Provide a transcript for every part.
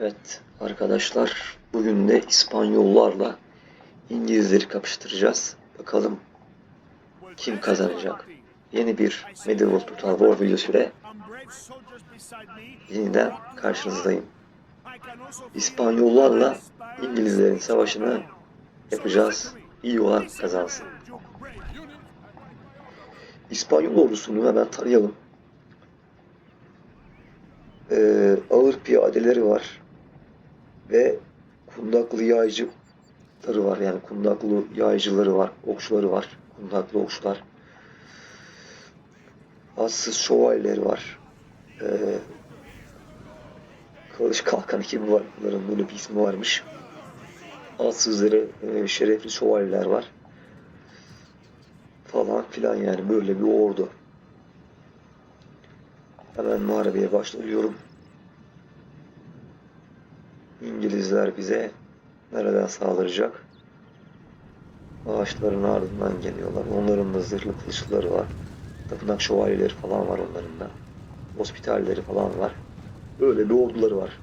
Evet arkadaşlar bugün de İspanyollarla İngilizleri kapıştıracağız. Bakalım kim kazanacak? Yeni bir Medieval Total War videosuyla yeniden karşınızdayım. İspanyollarla İngilizlerin savaşını yapacağız. İyi olan kazansın. İspanyol ordusunu hemen tanıyalım. Ee, ağır piyadeleri var ve kundaklı yaycıları var. Yani kundaklı yaycıları var, okçuları var. Kundaklı okçular. Atsız şövalyeleri var. Ee, kılıç kalkan ekibi var. Bunların böyle bir ismi varmış. Atsızları, e, şerefli şövalyeler var. Falan filan yani böyle bir ordu. Hemen muharebeye başlıyorum. İngilizler bize nereden saldıracak? Ağaçların ardından geliyorlar. Onların da zırhlı kılıçları var. Tapınak şövalyeleri falan var onların da. Hospitalleri falan var. Böyle bir orduları var.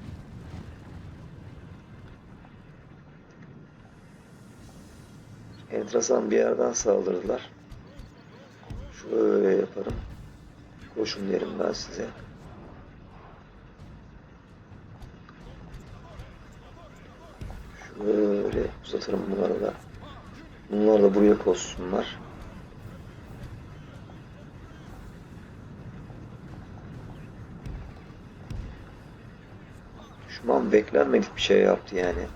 Enteresan bir yerden saldırdılar. Şöyle yaparım. Koşun derim ben size. Şöyle uzatırım bunları da. Bunlar da buraya koşsunlar. Şu an beklenmedik bir şey yaptı yani.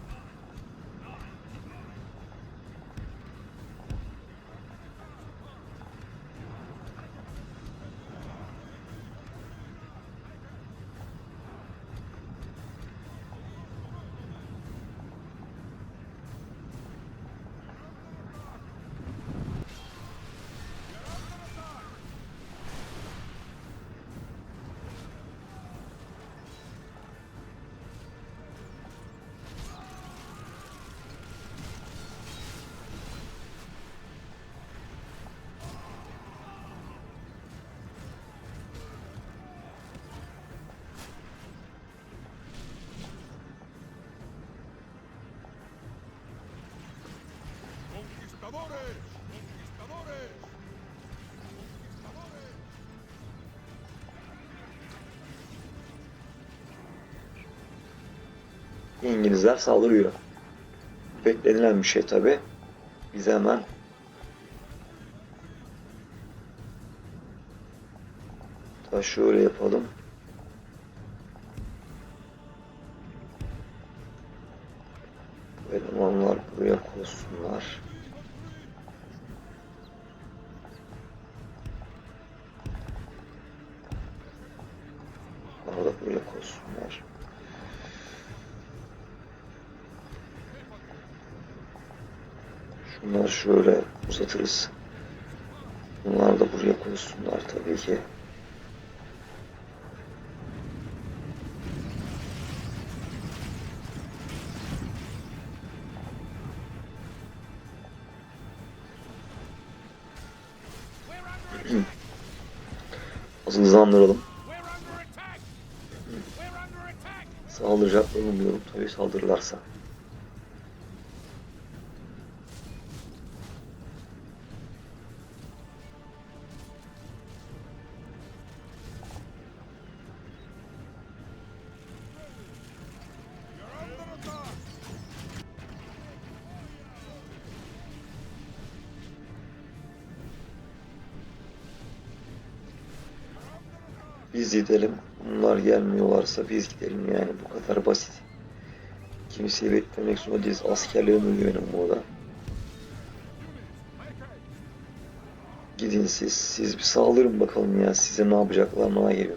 ¡Conquistadores! ¡Conquistadores! İngilizler saldırıyor. Beklenilen bir şey tabi. Biz hemen da şöyle yapalım. Şunları şöyle uzatırız. Bunlar da buraya koysunlar tabii ki. Hızlandıralım. Under attack! Saldıracaklarını umuyorum tabii saldırırlarsa. Biz gidelim. Bunlar gelmiyorlarsa biz gidelim yani bu kadar basit. Kimseyi beklemek zorunda değiliz. Askerlerim ölüyor benim burada. Gidin siz. Siz bir saldırın bakalım ya. Size ne yapacaklar bana geliyor.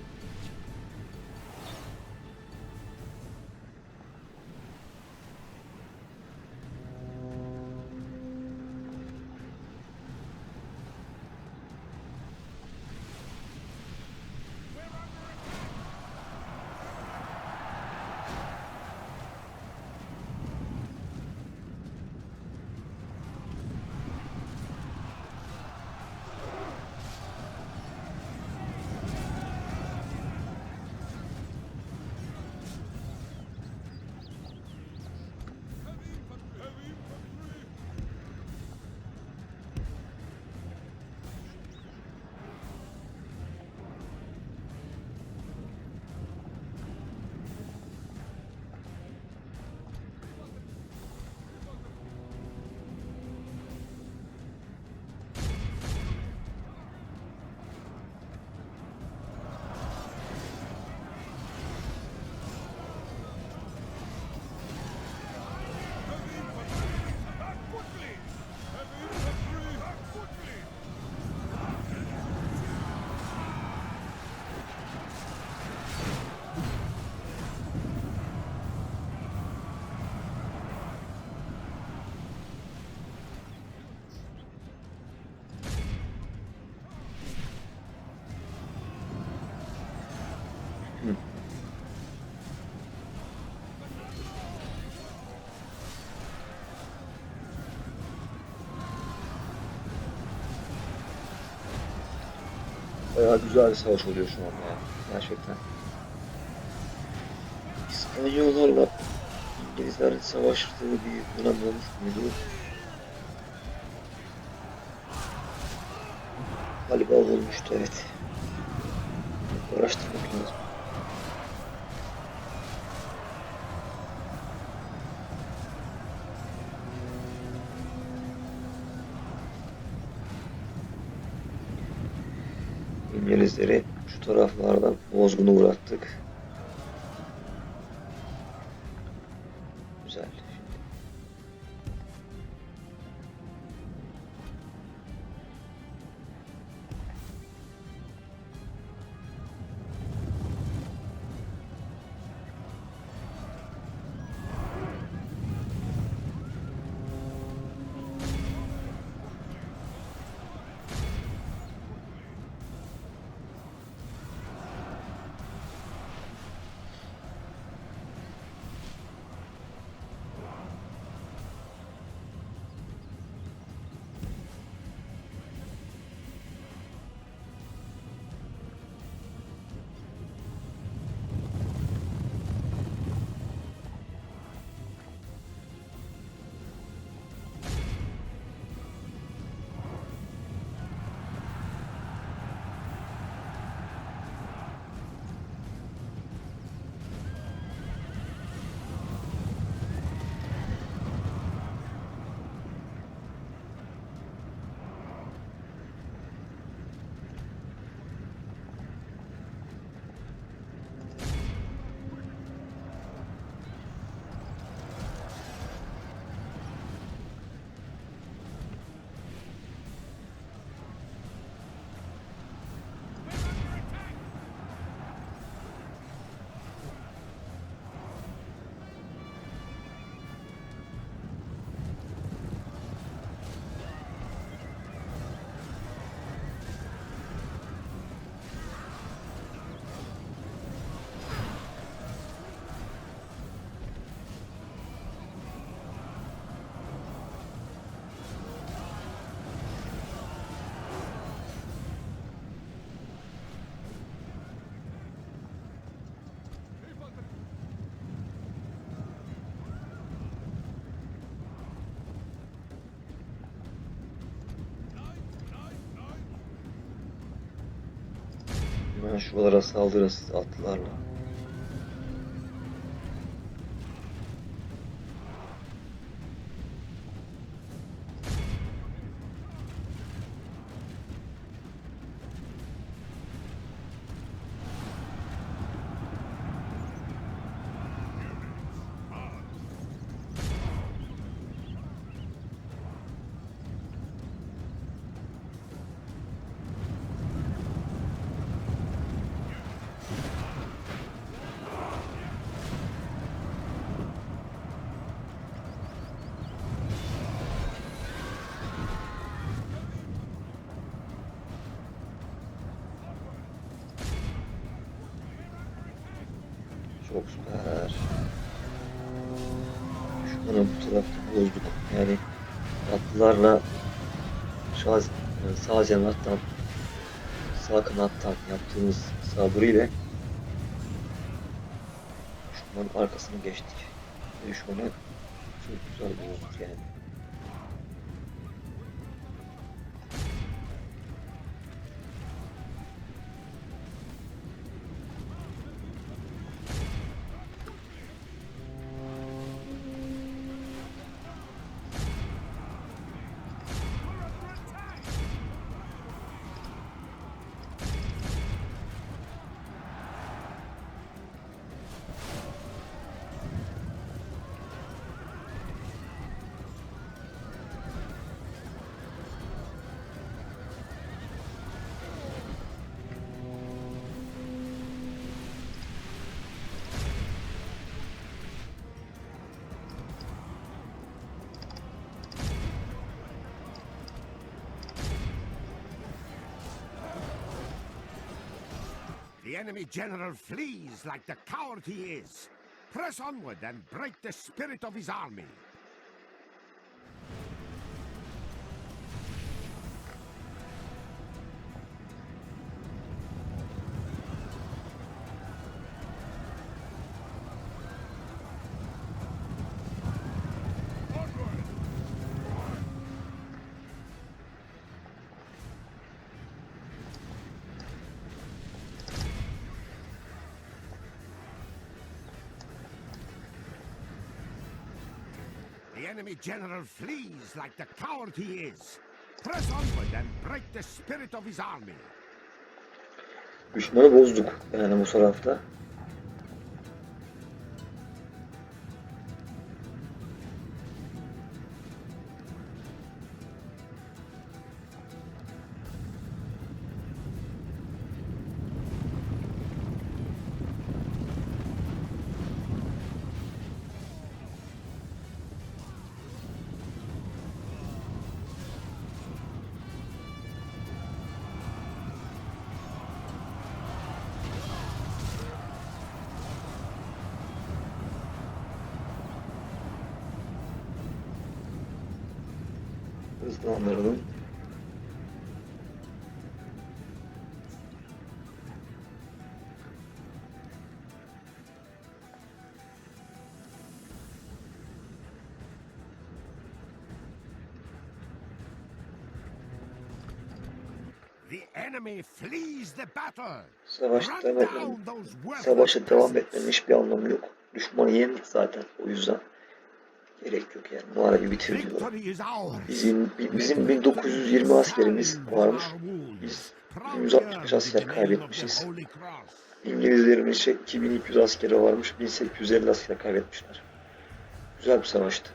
Bayağı güzel bir savaş oluyor şu anda ya. Gerçekten. İspanyollarla İngilizlerin savaştığı bir dönem olmuş muydu? Galiba olmuştu evet. Araştırmak lazım. İngilizleri şu taraflardan bozguna uğrattık. Hemen şuralara saldırırız atlılarla. Süper. Düşmanı bu tarafta bozduk. Yani atlılarla sağ, sağ cenahtan sağ kanattan yaptığımız saldırı ile düşmanın arkasını geçtik. Düşmanı çok güzel bozduk yani. The enemy general flees like the coward he is. Press onward and break the spirit of his army. Enemy general flees like the coward he is. Press onward and break the spirit of his army. Düşmanı bozduk yani bu tarafta. Hızlandıralım. The enemy flees the battle. Savaş devam etmenin hiçbir anlamı yok. Düşmanı yendik zaten. O yüzden gerek yok yani. Muharebi bitir diyorlar. Victory is ours. Bizim, bizim 1920 askerimiz varmış. Biz 165 asker kaybetmişiz. İngilizlerin ise 2200 askeri varmış. 1850 asker kaybetmişler. Güzel bir savaştı.